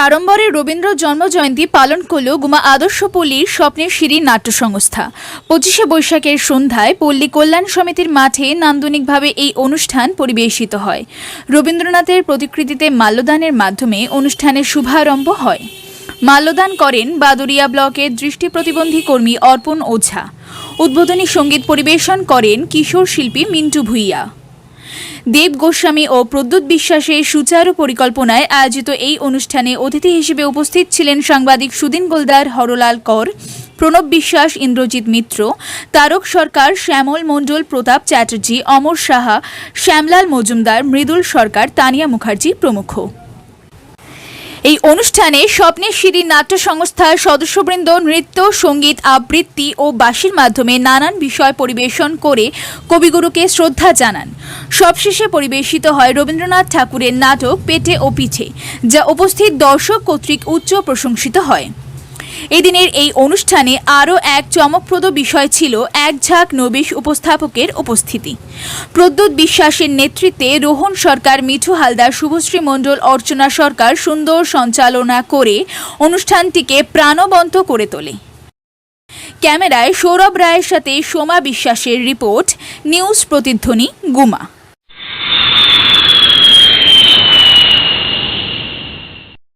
সাড়ম্বরে রবীন্দ্র জন্মজয়ন্তী পালন করল গুমা আদর্শ পল্লীর স্বপ্নের সিঁড়ি নাট্য সংস্থা পঁচিশে বৈশাখের সন্ধ্যায় পল্লী কল্যাণ সমিতির মাঠে নান্দনিকভাবে এই অনুষ্ঠান পরিবেশিত হয়। রবীন্দ্রনাথের প্রতিকৃতিতে মাল্যদানের মাধ্যমে অনুষ্ঠানের শুভারম্ভ হয়। মাল্যদান করেন বাদুরিয়া ব্লকের দৃষ্টি প্রতিবন্ধী কর্মী অর্পণ ওঝা। উদ্বোধনী সংগীত পরিবেশন করেন কিশোর শিল্পী মিন্টু ভুইয়া। দেব গোস্বামী ও প্রদ্যুৎ বিশ্বাসের সুচারু পরিকল্পনায় আয়োজিত এই অনুষ্ঠানে অতিথি হিসেবে উপস্থিত ছিলেন সাংবাদিক সুদিন গোলদার, হরলাল কর, প্রণব বিশ্বাস, ইন্দ্রজিৎ মিত্র, তারক সরকার, শ্যামল মণ্ডল, প্রতাপ চ্যাটার্জি, অমর সাহা, শ্যামলাল মজুমদার, মৃদুল সরকার, তানিয়া মুখার্জি প্রমুখ। এই অনুষ্ঠানে স্বপ্নের সিঁড়ি নাট্য সংস্থার সদস্যবৃন্দ, নৃত্য, সংগীত, আবৃত্তি ও বাঁশির মাধ্যমে নানান বিষয় পরিবেশন করে কবিগুরুকে শ্রদ্ধা জানান। সবশেষে পরিবেশিত হয় রবীন্দ্রনাথ ঠাকুরের নাটক, পেটে ও পিঠে, যা উপস্থিত দর্শক কর্তৃক উচ্চ প্রশংসিত হয়। এদিনের এই অনুষ্ঠানে আরও এক চমকপ্রদ বিষয় ছিল এক ঝাঁক নবিশ উপস্থাপকের উপস্থিতি। প্রদ্যুৎ বিশ্বাসের নেতৃত্বে রোহন সরকার, মিঠু হালদার, শুভশ্রী মণ্ডল, অর্চনা সরকার সুন্দর সঞ্চালনা করে অনুষ্ঠানটিকে প্রাণবন্ত করে তোলে। ক্যামেরায় সৌরভ রায়ের সাথে সোমা বিশ্বাসের রিপোর্ট, নিউজ প্রতিধ্বনি গুমা।